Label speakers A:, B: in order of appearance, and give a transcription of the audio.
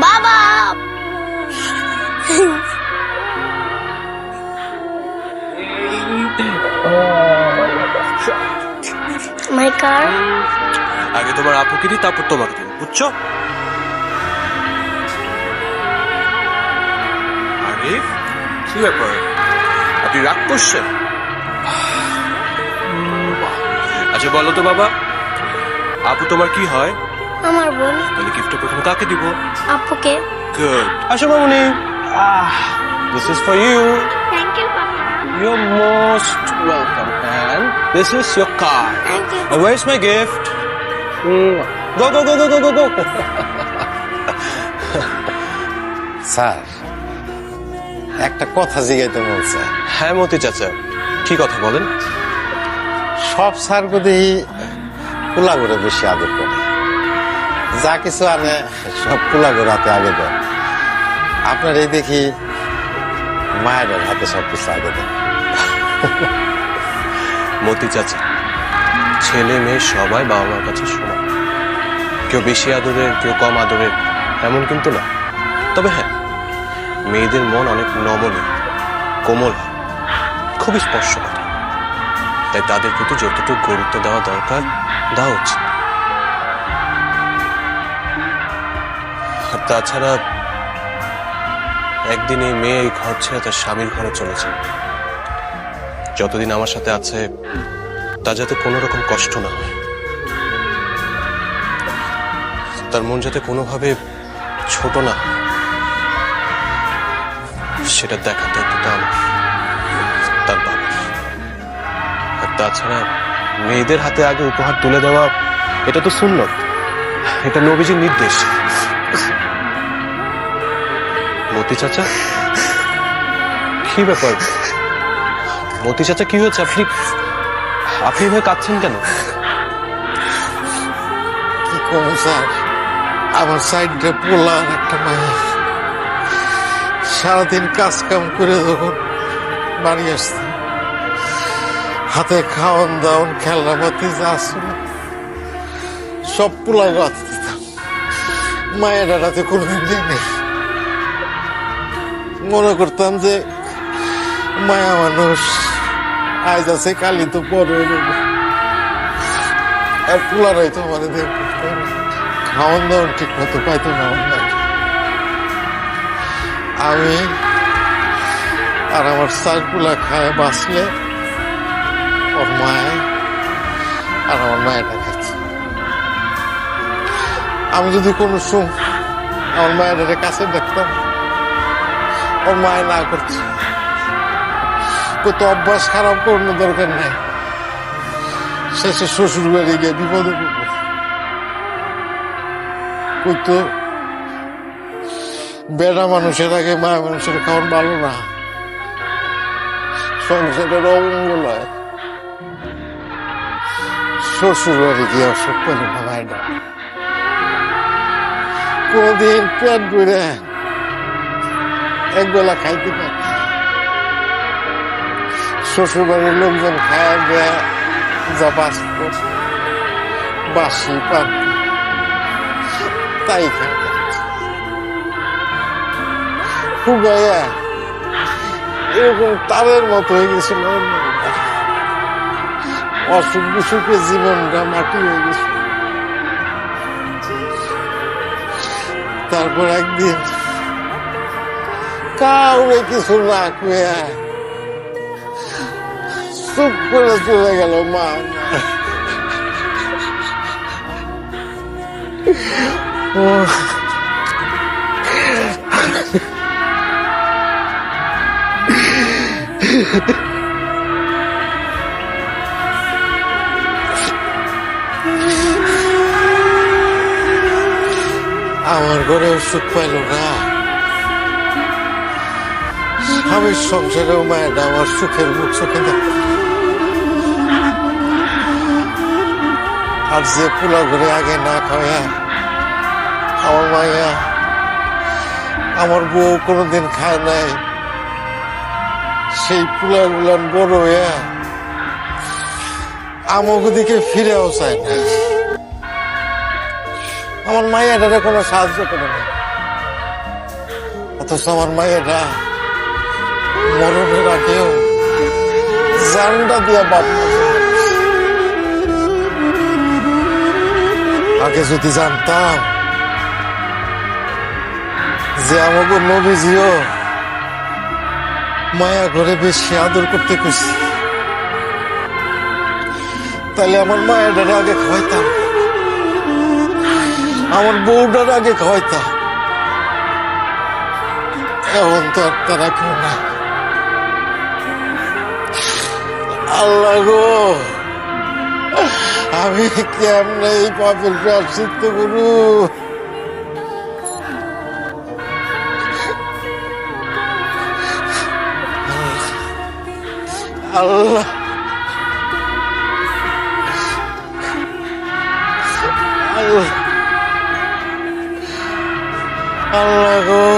A: বাবা! মাই কার
B: আগে তোমার আপুকে দিই, তারপর তোমাকে দিই, বুঝছ? আরে, কি ব্যাপার? আপনি রাগ করছেন? আচ্ছা বলো তো বাবা, আপু, তোমার কি হয়?
A: আমার বোন।
B: তাহলে গিফটটা প্রথমে কাকে দিব?
A: আপুকে।
B: গুড আসো মামুনি। This is for you
A: thank you papa.
B: You're most welcome, and this is your card.
A: Thank you
B: And where's my gift? Mm. Go, go, go, go, go, go, go.
C: Sir একটা কথা জিগাইতে বলছে
B: হ্যাঁ মতি চাচা। কি কথা বলেন?
C: সব স্যার দেখি পোলা করে বেশি আদর করে। যা কিছু আনে সব করে হাতে আগে দেয় আপনার এই দেখি মায়ের হাতে সব কিছু আগে দেয়
B: মতি চাচা, ছেলে মেয়ে সবাই বাবা মার কাছে সমান। কেউ বেশি আদরের, কেউ কম আদরের, এমন কিন্তু না। তবে হ্যাঁ মেয়েদের মন অনেক নমনীয়, কোমল, খুবই স্পর্শকাতর। তাই তাদের প্রতি যতটুকু গুরুত্ব দেওয়া দরকার, দেওয়া উচিত। তাছাড়া একদিন এই মেয়ে এই ঘর ছেড়ে তার স্বামীর ঘরে চলেছে যতদিন আমার সাথে আছে, তা যাতে কোনো রকম কষ্ট না হয়। তার মন যাতে কোনোভাবে ছোট না সেটা দেখার দায়িত্বটা আমার। তার বাবার। আর তাছাড়া মেয়েদের হাতে আগে উপহার তুলে দেওয়া, এটা তো সুন্নত। এটা নবীজির নির্দেশ। মতি চাচা? কি ব্যাপার? মতি চাচা, কি হয়েছে? আপনি আপনি এভাবে কাঁদছেন কেন?
C: কি কম স্যার? আমার সাইডে পোলা আর একটা মায়া। সারাদিন কাজ কাম করে যখন বাড়ি আসছে, হাতে খাওয়ান দাওয়ান খেলনাপাতি যা ছিল সব পোলা হাতে দিতাম। মায়ের হাতে কোনোদিন দিই নেই মনে করতাম যে, মায়া মানুষ, আজ আছে কালি তো পরে আর পোলারাই তো আমাদের খাওয়ান দাওয়ান ঠিক মতো পাইতো না আমি আর আমার চারগুলা খায় বাঁচলে, ওর মায় আর আমার মায়েরা খাচ্ছে। আমি যদি কোনো সুম আমার মায়ের কাছে দেখতাম ওর না করছে তো অভ্যাস খারাপ করানো দরকার নাই। শেষে শ্বশুর বাড়ি গিয়ে বিপদে পড়বে। বেড়া মানুষের আগে মায়া মানুষের খাওয়ার ভালো না। সংসারের অমঙ্গল হয় শ্বশুর বাড়ি গিয়ে অসুখ পেল না। কোনদিন পেট ভরে একবেলা খাইতে পারে। শ্বশুরবাড়ির লোকজন খায়, দেয়, যা বাঁচত বাসি পান তাই ফুগাইয়া, এরকম তারের মতো হয়ে গেছিল। অসুখ বিসুখে জীবনটা মাটি হয়ে গেছিল। তারপর একদিন কাউরে কিছু না কুয়া চুপ করে চলে গেল মা আমার। ঘরেও সুখ পাইল না স্বামীর সংসারেও মায়েরা আমার সুখের মুখ চোখে আর যে পোলা ঘরে আগে না খাওয়া, আমার মায়া, আমার বউ কোনোদিন খায় নাই। সেই পোলা গুলান বড় হইয়া আমাকে দিকে ফিরেও চায় না আমার মায়ের কোনো সাহায্য করে না অথচ আমার মায়েরা মরণের আগেও জানটা দিয়া আগে যদি জানতাম যে আমাকে নবীজিও মায়া ঘরে বেশি আদর করতে খুশি তাহলে আমার মায়ের আগে খাওয়াইতাম, আমার বউটার আগে খাওয়াইতাম। এখন তো আর তারা কেউ নাই। আল্লাহ গো। আমি কেমনে এই পাপের প্রাশ্চিত্য করু আল্লাহ। আল্লাহ। আল্লাহ গো।